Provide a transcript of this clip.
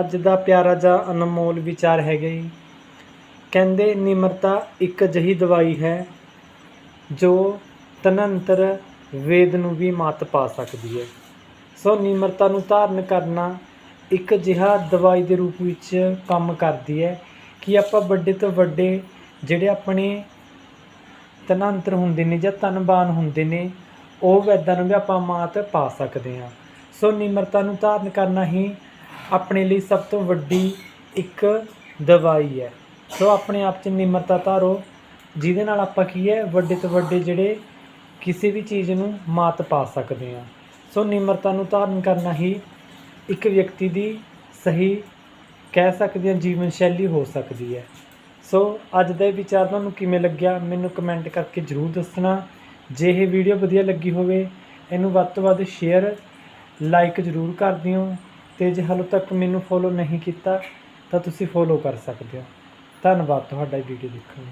ਅੱਜ ਦਾ ਪਿਆਰਾ ਜਾਂ ਅਨਮੋਲ ਵਿਚਾਰ ਹੈਗਾ ਜੀ। ਕਹਿੰਦੇ, ਨਿਮਰਤਾ ਇੱਕ ਅਜਿਹੀ ਦਵਾਈ ਹੈ ਜੋ ਤਨੰਤਰ ਵੇਦ ਨੂੰ ਵੀ ਮਾਤ ਪਾ ਸਕਦੀ ਹੈ। ਸੋ ਨਿਮਰਤਾ ਨੂੰ ਧਾਰਨ ਕਰਨਾ ਇੱਕ ਅਜਿਹਾ ਦਵਾਈ ਦੇ ਰੂਪ ਵਿੱਚ ਕੰਮ ਕਰਦੀ ਹੈ ਕਿ ਆਪਾਂ ਵੱਡੇ ਤੋਂ ਵੱਡੇ ਜਿਹੜੇ ਆਪਣੇ ਤਨੰਤਰ ਹੁੰਦੇ ਨੇ ਜਾਂ ਤਨਬਾਨ ਹੁੰਦੇ ਨੇ, ਉਹ ਵੈਦਾਂ ਨੂੰ ਵੀ ਆਪਾਂ ਮਾਤ ਪਾ ਸਕਦੇ ਹਾਂ। ਸੋ ਨਿਮਰਤਾ ਨੂੰ ਧਾਰਨ ਕਰਨਾ ਹੀ ਆਪਣੇ ਲਈ ਸਭ ਤੋਂ ਵੱਡੀ ਇੱਕ ਦਵਾਈ ਹੈ। ਸੋ ਆਪਣੇ ਆਪ 'ਚ ਨਿਮਰਤਾ ਧਾਰੋ। ਜਿਹਦੇ ਨਾਲ ਆਪਾਂ ਕੀ ਹੈ, ਵੱਡੇ ਤੋਂ ਵੱਡੇ ਜਿਹੜੇ ਕਿਸੇ ਵੀ ਚੀਜ਼ ਨੂੰ ਮਾਤ ਪਾ ਸਕਦੇ ਹਾਂ। ਸੋ ਨਿਮਰਤਾ ਨੂੰ ਧਾਰਨ ਕਰਨਾ ਹੀ ਇੱਕ ਵਿਅਕਤੀ ਦੀ ਸਹੀ ਕਹਿ ਸਕਦੇ ਹਾਂ, ਜੀਵਨ ਸ਼ੈਲੀ ਹੋ ਸਕਦੀ ਹੈ। ਸੋ ਅੱਜ ਦਾ ਇਹ ਵਿਚਾਰ ਤੁਹਾਨੂੰ ਕਿਵੇਂ ਲੱਗਿਆ, ਮੈਨੂੰ ਕਮੈਂਟ ਕਰਕੇ ਜਰੂਰ ਦੱਸਣਾ। ਜੇ ਇਹ ਵੀਡੀਓ ਵਧੀਆ ਲੱਗੀ ਹੋਵੇ, ਇਹਨੂੰ ਵੱਧ ਤੋਂ ਵੱਧ ਸ਼ੇਅਰ, ਲਾਈਕ ਜਰੂਰ ਕਰ ਦਿਓ। ਤੇ ਜੇ ਹਾਲੇ ਤੱਕ ਮੈਨੂੰ ਫੋਲੋ ਨਹੀਂ ਕੀਤਾ, ਤਾਂ ਤੁਸੀਂ ਫੋਲੋ ਕਰ ਸਕਦੇ ਹੋ। ਧੰਨਵਾਦ ਤੁਹਾਡਾ ਵੀਡੀਓ ਦੇਖਣ ਲਈ।